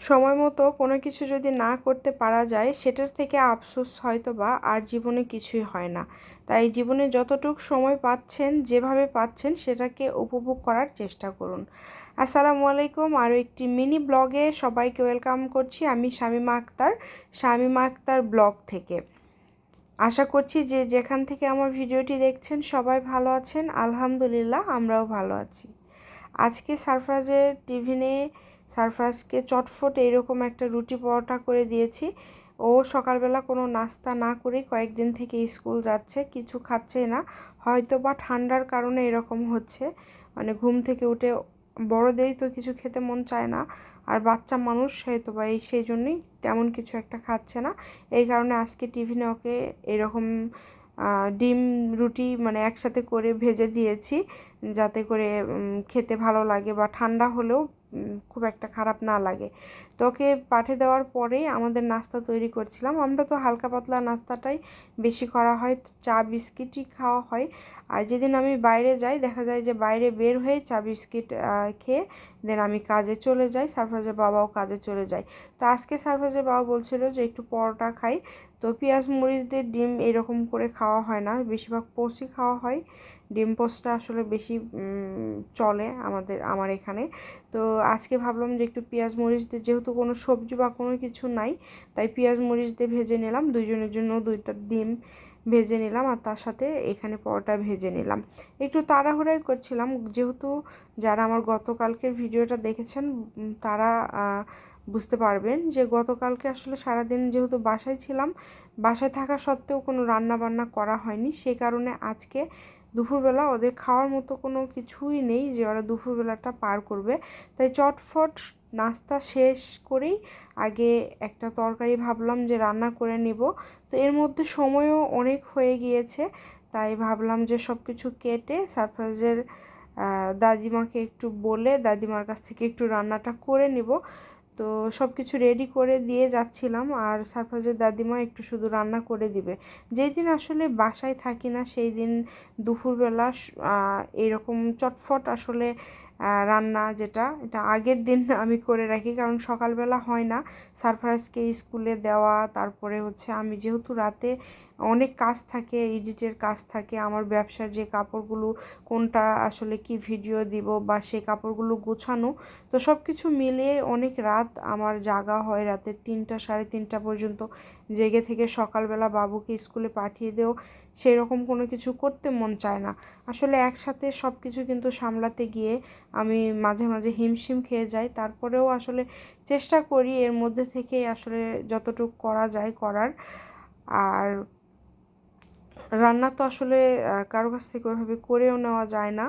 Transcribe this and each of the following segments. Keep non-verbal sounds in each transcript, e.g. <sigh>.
সময় মতো কোনো কিছু যদি না করতে পারা যায়, সেটার থেকে আফসোস হয়তো বা আর জীবনে কিছুই হয় না। তাই জীবনে যতটুকু সময় পাচ্ছেন, যেভাবে পাচ্ছেন, সেটাকে উপভোগ করার চেষ্টা করুন। আসসালামু আলাইকুম, আরও একটি মিনি ব্লগে সবাইকে ওয়েলকাম করছি আমি শামিমা আক্তার শামিমা আক্তার ব্লগ থেকে। আশা করছি যে যেখান থেকে আমার ভিডিওটি দেখছেন, সবাই ভালো আছেন। আলহামদুলিল্লাহ, আমরাও ভালো আছি। আজকে সারফরাজের টিভিনে সারফরাজকে চটফট এইরকম একটা রুটি পরোটা করে দিয়েছি। ও সকালবেলা কোনো নাস্তা না করে কয়েকদিন থেকে স্কুল যাচ্ছে, কিছু খাচ্ছে না। হয়তো বা ঠান্ডার কারণে এরকম হচ্ছে। মানে ঘুম থেকে উঠে বড়দেরই তো কিছু খেতে মন চায় না, আর বাচ্চা মানুষ হয়তো বা এই সেই জন্যই তেমন কিছু একটা খাচ্ছে না। এই কারণে আজকে টিফিনে ওকে এরকম ডিম, রুটি মানে একসাথে করে ভেজে দিয়েছি, যাতে করে খেতে ভালো লাগে বা ঠান্ডা হলেও খুব একটা খারাপ না লাগে। তো ওকে পাঠিয়ে দেওয়ার পরেই আমাদের নাস্তা তৈরি করছিলাম। আমরা তো হালকা পাতলা নাস্তাটাই বেশি করা হয়, চা বিস্কিটই খাওয়া হয়। আর যেদিন আমি বাইরে যাই, দেখা যায় যে বাইরে বের হয়ে চা বিস্কিট খেয়ে দেন আমি কাজে চলে যাই। সারফরাজের বাবাও কাজে চলে যায়। তো আজকে সারফরাজের বাবা বলছিল যে একটু পরোটা খাই। তো পেঁয়াজ, মরিচ দিয়ে ডিম এরকম করে খাওয়া হয় না। বেশিরভাগ পোস্টই খাওয়া হয়। ডিম পোস্টটা আসলে বেশি চলে আমাদের, আমার এখানে। তো আজকে ভাবলাম যে একটু পেঁয়াজ, মরিচ দিয়ে যেহেতু কোনো সবজি বা কোনো কিছু নাই, তাই পেঁয়াজ, মরিচ দিয়ে ভেজে নিলাম। দুইজনের জন্য দুইটা ডিম ভেজে নিলাম আর তার সাথে এখানে পরোটা ভেজে নিলাম। একটু তাড়াহুড়াই করছিলাম। যেহেতু যারা আমার গতকালকের ভিডিওটা দেখেছেন তারা বুঝতে পারবেন যে গতকালকে আসলে সারাদিন যেহেতু বাসায় ছিলাম, বাসায় থাকা সত্ত্বেও কোনো রান্না বান্না করা হয়নি। সে কারণে আজকে দুপুরবেলা ওদের খাওয়ার মতো কোনো কিছুই নেই যে ওরা দুপুরবেলাটা পার করবে। তাই চটফট নাস্তা শেষ করেই আগে একটা তরকারি ভাবলাম যে রান্না করে নিব। তো এর মধ্যে সময়ও অনেক হয়ে গিয়েছে, তাই ভাবলাম যে সব কিছু কেটে সারপ্রাইজের দাদিমাকে একটু বলে দাদিমার কাছ থেকে একটু রান্নাটা করে নিব। তো সব কিছু রেডি করে দিয়ে যাচ্ছিলাম আর সারফরাজের দাদিমা একটু শুধু রান্না করে দিবে। যেই দিন আসলে বাসায় থাকি না সেই দিন দুপুরবেলা এরকম চটফট আসলে রান্না যেটা, এটা আগের দিন <laughs> আমি করে রাখি। কারণ সকালবেলা হয় না। সারফরাজকে স্কুলে দেওয়া, তারপরে হচ্ছে আমি যেহেতু রাতে অনেক কাজ থাকে এডিটের কাজ থাকে। আমার ব্যবসার যে কাপড়গুলো, কোনটা আসলে কি ভিডিও দিব বা সেই কাপড়গুলো গোছানো, তো সব কিছু মিলিয়ে অনেক রাত আমার জাগা হয় রাতের তিনটা, সাড়ে তিনটা পর্যন্ত। জেগে থেকে সকালবেলা বাবুকে স্কুলে পাঠিয়ে দেও সেই রকম কোনো কিছু করতে মন চায় না। আসলে একসাথে সব কিছু কিন্তু সামলাতে গিয়ে আমি মাঝে মাঝে হিমশিম খেয়ে যাই। তারপরেও আসলে চেষ্টা করি এর মধ্যে থেকে আসলে যতটুকু করা যায় করার। আর রান্না তো আসলে কারও কাছ থেকে ওইভাবে করেও নেওয়া যায় না।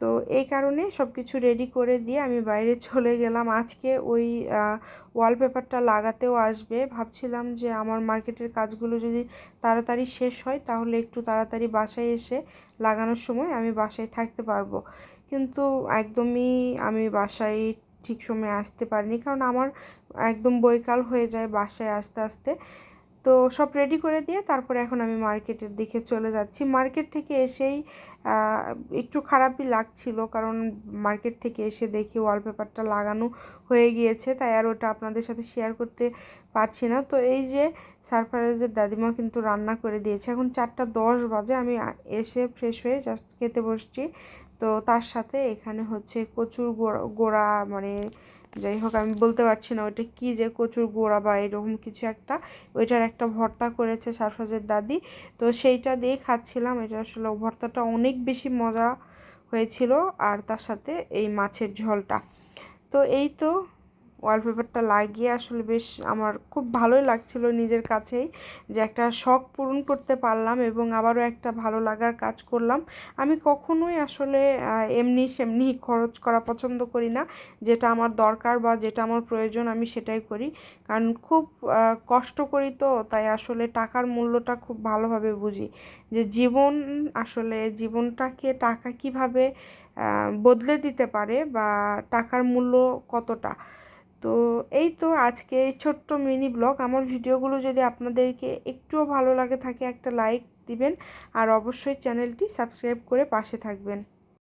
তো এই কারণে সব কিছু রেডি করে দিয়ে আমি বাইরে চলে গেলাম। আজকে ওই ওয়ালপেপারটা লাগাতেও আসবে। ভাবছিলাম যে আমার মার্কেটের কাজগুলো যদি তাড়াতাড়ি শেষ হয়, তাহলে একটু তাড়াতাড়ি বাসায় এসে লাগানোর সময় আমি বাসায় থাকতে পারব। কিন্তু একদমই আমি বাসায় ঠিক সময় আসতে পারিনি। কারণ আমার একদম বৈকাল হয়ে যায় বাসায় আসতে আসতে। তো সব রেডি করে দিয়ে তারপরে এখন আমি মার্কেটের দিকে চলে যাচ্ছি। মার্কেট থেকে এসেই একটু খারাপই লাগছিল কারণ মার্কেট থেকে এসে দেখি ওয়ালপেপারটা লাগানো হয়ে গিয়েছে, তাই আর ওটা আপনাদের সাথে শেয়ার করতে পারছি না। তো এই যে সারপ্রাইজের দাদিমা কিন্তু রান্না করে দিয়েছে। এখন চারটা দশ বাজে, আমি এসে ফ্রেশ হয়ে জাস্ট খেতে বসছি। তো তার সাথে এখানে হচ্ছে কচুর গোড়া মানে যাই হোক, আমি বলতে পারছি না ওইটা কি যে কচুর গোড়া বা এরকম কিছু একটা। ওইটার একটা ভর্তা করেছে সারফাজের দাদি। তো সেইটা দিয়ে খাচ্ছিলাম। এটা আসলে ভর্তাটা অনেক বেশি মজা হয়েছিল আর তার সাথে এই মাছের ঝোলটা। তো এই তো ওয়ালপেপারটা লাগিয়ে আসলে বেশ আমার খুব ভালোই লাগছিল নিজের কাছেই যে একটা শখ পূরণ করতে পারলাম এবং আবারও একটা ভালো লাগার কাজ করলাম। আমি কখনোই আসলে এমনি সেমনি খরচ করা পছন্দ করি না। যেটা আমার দরকার বা যেটা আমার প্রয়োজন আমি সেটাই করি। কারণ খুব কষ্ট করি তো, তাই আসলে টাকার মূল্যটা খুব ভালোভাবে বুঝি। যে জীবন আসলে জীবনটাকে টাকা কীভাবে বদলে দিতে পারে বা টাকার মূল্য কতটা? তো এই তো আজকে এই ছোট্ট মিনি ব্লগ। আমার ভিডিওগুলো যদি আপনাদেরকে একটুও ভালো লাগে থাকে একটা লাইক দিবেন, আর অবশ্যই চ্যানেলটি সাবস্ক্রাইব করে পাশে থাকবেন।